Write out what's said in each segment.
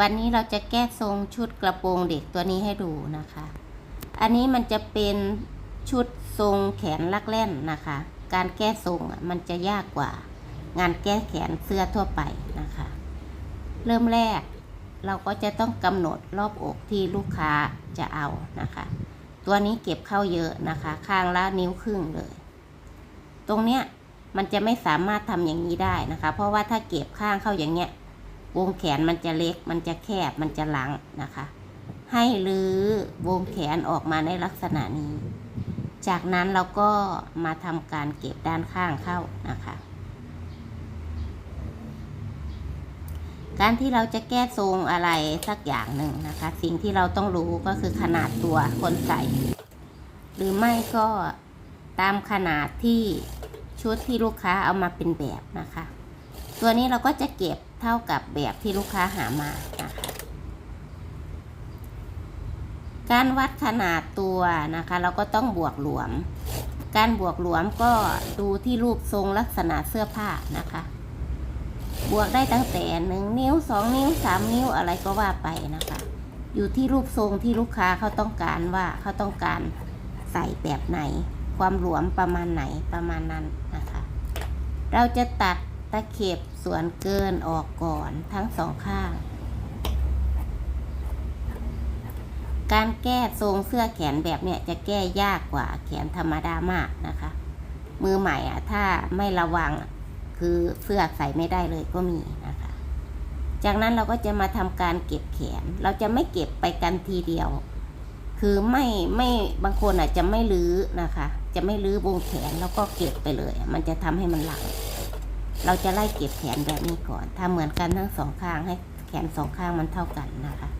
วันนี้เราจะแก้ทรงชุดกระโปรงเด็กตัวนี้ให้ดูนะคะ อันนี้มันจะเป็นชุดทรงแขนลักแล่นนะคะ การแก้ทรงมันจะยากกว่างานแก้แขนเสื้อทั่วไปนะคะ เริ่มแรกเราก็จะต้องกำหนดรอบอกที่ลูกค้าจะเอานะคะ ตัวนี้เก็บเข้าเยอะนะคะ ข้างละนิ้วครึ่งเลย ตรงเนี้ยมันจะไม่สามารถทำอย่างนี้ได้นะคะ เพราะว่าถ้าเก็บข้างเข้าอย่างเงี้ย วงแขนมันจะเล็ก มันจะแคบ มันจะหลังนะคะ ให้รื้อวงแขนออกมาในลักษณะนี้ จากนั้นเราก็มาทำการเก็บด้านข้างเข้านะคะ การที่เราจะแก้ทรงอะไรสักอย่างหนึ่งนะคะ สิ่งที่เราต้องรู้ก็คือขนาดตัวคนใส่ หรือไม่ก็ตามขนาดที่ชุดที่ลูกค้าเอามาเป็นแบบนะคะ ตัวนี้เราก็จะเก็บเท่ากับแบบที่ลูกค้าหามานะคะ การวัดขนาดตัวนะคะ เราก็ต้องบวกหลวม การบวกหลวมก็ดูที่รูปทรงลักษณะเสื้อผ้านะคะ บวกได้ตั้งแต่หนึ่งนิ้วสองนิ้วสามนิ้วอะไรก็ว่าไปนะคะ อยู่ที่รูปทรงที่ลูกค้าเขาต้องการว่าเขาต้องการใส่แบบไหน ความหลวมประมาณไหนประมาณนั้นนะคะ เราจะตัด ตะเข็บส่วนเกินออกก่อนทั้งสองข้าง การแก้ทรงเสื้อแขนแบบเนี้ยจะแก้ยากกว่าแขนธรรมดามากนะคะ มือใหม่อะถ้าไม่ระวังคือเสื้อใส่ไม่ได้เลยก็มีนะคะ จากนั้นเราก็จะมาทำการเก็บแขน เราจะไม่เก็บไปกันทีเดียว คือไม่ไม่บางคนอาจจะไม่ลื้อนะคะ จะไม่ลื้อวงแขนแล้วก็เก็บไปเลย มันจะทำให้มันหลัง เราจะไล่เก็บแขนแบบนี้ก่อน ถ้าเหมือนกันทั้งสองข้างให้แขนสองข้างมันเท่ากันนะคะ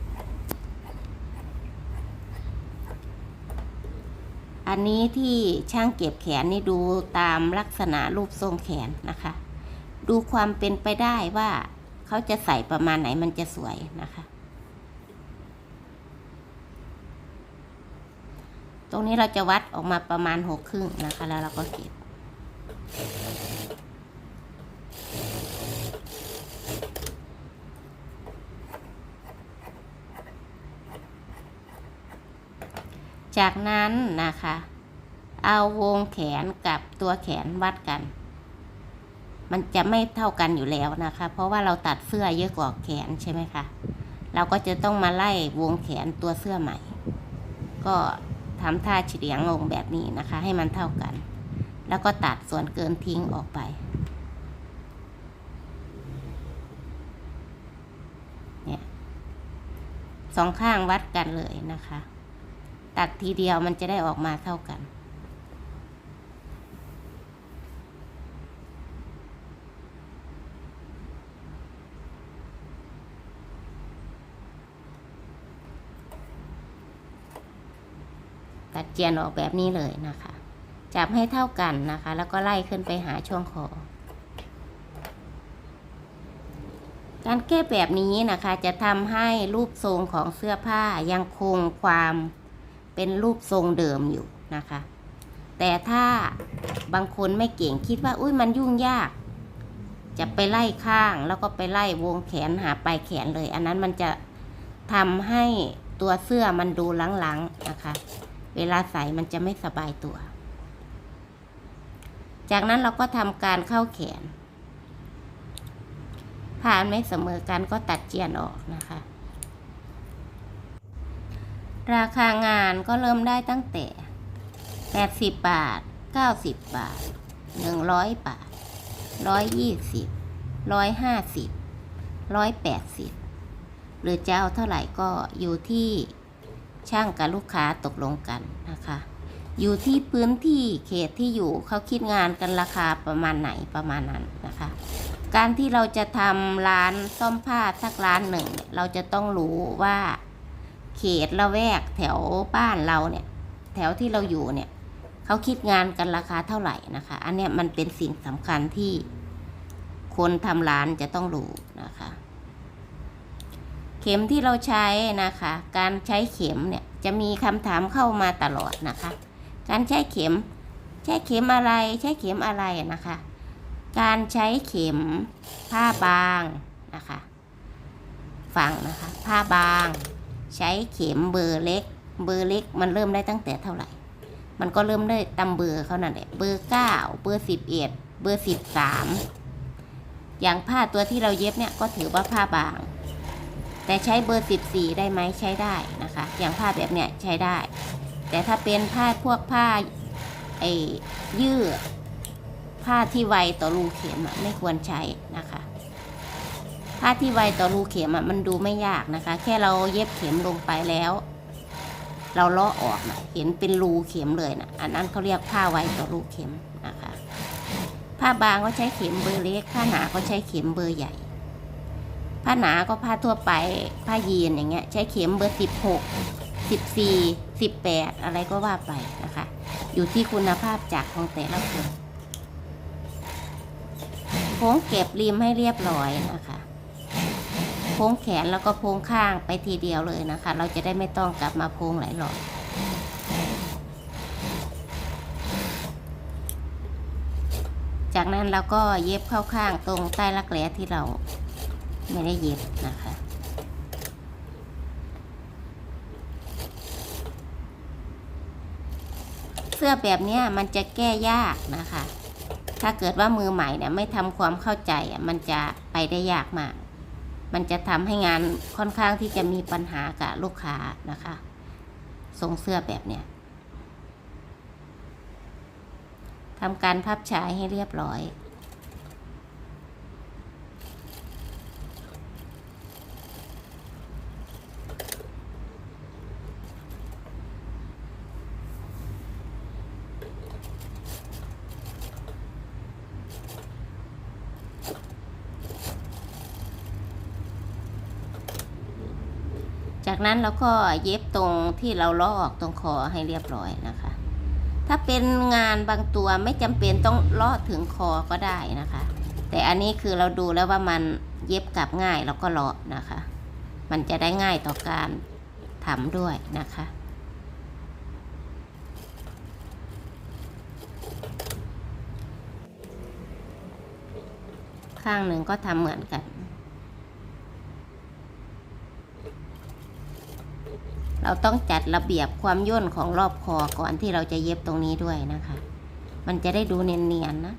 อันนี้ที่ช่างเก็บแขนนี่ดูตามลักษณะรูปทรงแขนนะคะ ดูความเป็นไปได้ว่าเขาจะใส่ประมาณไหนมันจะสวยนะคะ ตรงนี้เราจะวัดออกมาประมาณหกครึ่งนะคะ แล้วเราก็เก็บ จากนั้นนะคะ เอาวงแขนกับตัวแขนวัดกัน มันจะไม่เท่ากันอยู่แล้วนะคะ เพราะว่าเราตัดเสื้อเยอะกว่าแขนใช่ไหมคะเราก็จะต้องมาไล่วงแขนตัวเสื้อใหม่ ก็ทำท่าเฉียงลงแบบนี้นะคะ ให้มันเท่ากัน แล้วก็ตัดส่วนเกินทิ้งออกไป เนี่ยสองข้างวัดกันเลยนะคะ ตัดทีเดียวมันจะได้ออกมาเท่ากัน ตัดเจียนออกแบบนี้เลยนะคะ จับให้เท่ากันนะคะ แล้วก็ไล่ขึ้นไปหาช่วงคอการแก้แบบนี้นะคะจะทำให้รูปทรงของเสื้อผ้ายังคงความ เป็นรูปทรงเดิมอยู่นะคะ แต่ถ้าบางคนไม่เก่งคิดว่า อุ้ยมันยุ่งยาก จะไปไล่ข้างแล้วก็ไปไล่วงแขนหาปลายแขนเลย อันนั้นมันจะทำให้ตัวเสื้อมันดูหลังๆนะคะ เวลาใส่มันจะไม่สบายตัว จากนั้นเราก็ทำการเข้าแขนผ่านไม่เสมอกันก็ตัดเจียนออกนะคะ ราคางานก็เริ่มได้ตั้งแต่ 80 บาท 90 บาท 100 บาท 120 150 180 หรือจะเอาเท่าไหร่ก็อยู่ที่ช่างกับลูกค้าตกลงกันนะคะ อยู่ที่พื้นที่เขตที่อยู่เขาคิดงานกันราคาประมาณไหนประมาณนั้นนะคะ การที่เราจะทำร้านซ่อมผ้าสักร้านหนึ่งเนี่ยเราจะต้องรู้ว่า เขตละแวกแถวบ้านเราเนี่ย แถวที่เราอยู่เนี่ยเขาคิดงานกันราคาเท่าไหร่นะคะ อันเนี้ยมันเป็นสิ่งสำคัญที่คนทำร้านจะต้องรู้นะคะ เข็มที่เราใช้นะคะ การใช้เข็มเนี่ยจะมีคำถามเข้ามาตลอดนะคะ การใช้เข็ม ใช้เข็มอะไรใช้เข็มอะไรนะคะ การใช้เข็มผ้าบางนะคะ ฟังนะคะ ผ้าบาง ใช้เข็มเบอร์เล็ก เบอร์เล็กมันเริ่มได้ตั้งแต่เท่าไหร่ มันก็เริ่มได้ตามเบอร์เขานั่นแหละ เบอร์เก้าเบอร์สิบเอ็ดเบอร์สิบสามอย่างผ้าตัวที่เราเย็บเนี่ยก็ถือว่าผ้าบาง แต่ใช้เบอร์สิบสี่ได้ไหมใช้ได้นะคะ อย่างผ้าแบบเนี้ยใช้ได้ แต่ถ้าเป็นผ้าพวกผ้าไอ้ยืดผ้าที่ไวต่อรูเข็มไม่ควรใช้นะคะ ผ้าที่ไวต่อรูเข็มอะมันดูไม่ยากนะคะ แค่เราเย็บเข็มลงไปแล้ว เราเลาะออกนะเห็นเป็นรูเข็มเลยนะอันนั้นเขาเรียกผ้าไวต่อรูเข็มนะคะ ผ้าบางก็ใช้เข็มเบอร์เล็ก ผ้าหนาก็ใช้เข็มเบอร์ใหญ่ ผ้าหนาก็ผ้าทั่วไปผ้ายีนอย่างเงี้ย ใช้เข็มเบอร์สิบหกสิบสี่สิบแปดอะไรก็ว่าไปนะคะ อยู่ที่คุณภาพจากของแต่ละคนโค้งเก็บริมให้เรียบร้อยนะคะ โค้งแขนแล้วก็โค้งข้างไปทีเดียวเลยนะคะ เราจะได้ไม่ต้องกลับมาโค้งหลายรอบจากนั้นเราก็เย็บเข้าข้างตรงใต้รักแร้ที่เราไม่ได้เย็บนะคะ เสื้อแบบนี้มันจะแก้ยากนะคะ ถ้าเกิดว่ามือใหม่เนี่ยไม่ทำความเข้าใจมันจะไปได้ยากมาก มันจะทำให้งานค่อนข้างที่จะมีปัญหากับลูกค้านะคะ ทรงเสื้อแบบเนี้ยทำการพับฉายให้เรียบร้อย จากนั้นเราก็เย็บตรงที่เราลอกตรงคอให้เรียบร้อยนะคะ ถ้าเป็นงานบางตัวไม่จำเป็นต้องลอกถึงคอก็ได้นะคะ แต่อันนี้คือเราดูแล้วว่ามันเย็บกลับง่ายเราก็เลาะนะคะ มันจะได้ง่ายต่อการทำด้วยนะคะข้างหนึ่งก็ทำเหมือนกัน เราต้องจัดระเบียบความย่นของรอบคอก่อนที่เราจะเย็บตรงนี้ด้วยนะคะ มันจะได้ดูเนียนๆนะ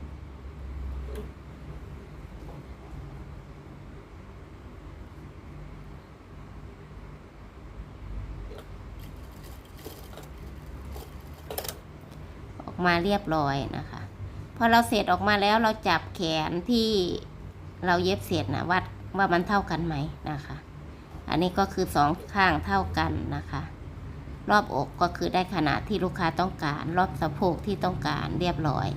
ออกมาเรียบร้อยนะคะพอเราเสร็จออกมาแล้วเราจับแขนที่เราเย็บเสร็จนะวัดว่ามันเท่ากันไหมนะคะ อันนี้ก็คือสองข้างเท่ากันนะคะ รอบอกก็คือได้ขนาดที่ลูกค้าต้องการ รอบสะโพกที่ต้องการเรียบร้อย